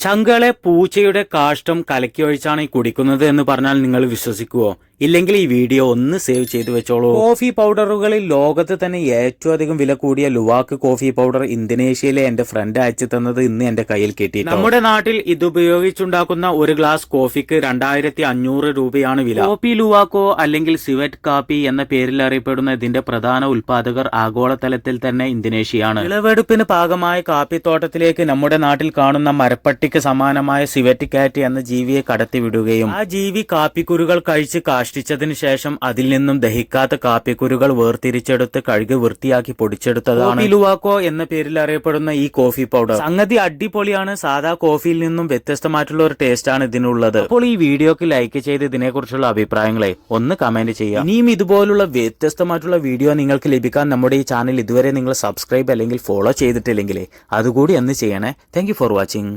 ചങ്കളെ പൂച്ചയുടെ കാഷ്ടം കലക്കിയൊഴിച്ചാണ് ഈ കുടിക്കുന്നത് എന്ന് പറഞ്ഞാൽ നിങ്ങൾ വിശ്വസിക്കുവോ? ഇല്ലെങ്കിൽ ഈ വീഡിയോ ഒന്ന് സേവ് ചെയ്ത് വെച്ചോളൂ. കോഫി പൗഡറുകളിൽ ലോകത്ത് തന്നെ ഏറ്റവും അധികം വില കൂടിയ ലുവാക്ക് കോഫി പൗഡർ ഇന്തോനേഷ്യയിലെ എന്റെ ഫ്രണ്ട് അയച്ചു തന്നത് ഇന്ന് എന്റെ കയ്യിൽ കിട്ടി നമ്മുടെ നാട്ടിൽ ഇത് ഉപയോഗിച്ചുണ്ടാക്കുന്ന ഒരു ഗ്ലാസ് കോഫിക്ക് രണ്ടായിരത്തി അഞ്ഞൂറ് രൂപയാണ് വില. കോപ്പി ലുവാക്കോ അല്ലെങ്കിൽ സിവറ്റ് കാപ്പി എന്ന പേരിൽ അറിയപ്പെടുന്ന ഇതിന്റെ പ്രധാന ഉൽപാദകർ ആഗോളതലത്തിൽ തന്നെ ഇന്തോനേഷ്യയാണ്. വിളവെടുപ്പിന് ഭാഗമായ കാപ്പിത്തോട്ടത്തിലേക്ക് നമ്മുടെ നാട്ടിൽ കാണുന്ന മരപ്പട്ടിക്ക് സമാനമായ സിവറ്റിക്കാറ്റ് എന്ന ജീവിയെ കടത്തിവിടുകയും ആ ജീവി കാപ്പിക്കുരുകൾ കഴിച്ച് കാഷ്ടിച്ചതിനു ശേഷം അതിൽ നിന്നും ദഹിക്കാത്ത കാപ്പിക്കുരുകൾ വേർതിരിച്ചെടുത്ത് കഴുകി വൃത്തിയാക്കി പൊടിച്ചെടുത്തതാണ്. ഇലുവാക്കോ എന്ന പേരിൽ അറിയപ്പെടുന്ന ഈ കോഫി പൗഡർ. സംഗതി അടിപൊളിയാണ്. സാധാ കോഫിയിൽ നിന്നും വ്യത്യസ്തമായിട്ടുള്ള ഒരു ടേസ്റ്റ് ആണ് ഇതിനുള്ളത്. അപ്പോൾ ഈ വീഡിയോക്ക് ലൈക്ക് ചെയ്ത് ഇതിനെക്കുറിച്ചുള്ള അഭിപ്രായങ്ങളെ ഒന്ന് കമന്റ് ചെയ്യാം ഇനിയും ഇതുപോലുള്ള വ്യത്യസ്തമായിട്ടുള്ള വീഡിയോ നിങ്ങൾക്ക് ലഭിക്കാൻ നമ്മുടെ ഈ ചാനൽ ഇതുവരെ നിങ്ങൾ സബ്സ്ക്രൈബ് അല്ലെങ്കിൽ ഫോളോ ചെയ്തിട്ടില്ലെങ്കിൽ അതുകൂടി ഒന്ന് ചെയ്യണേ. Thank for watching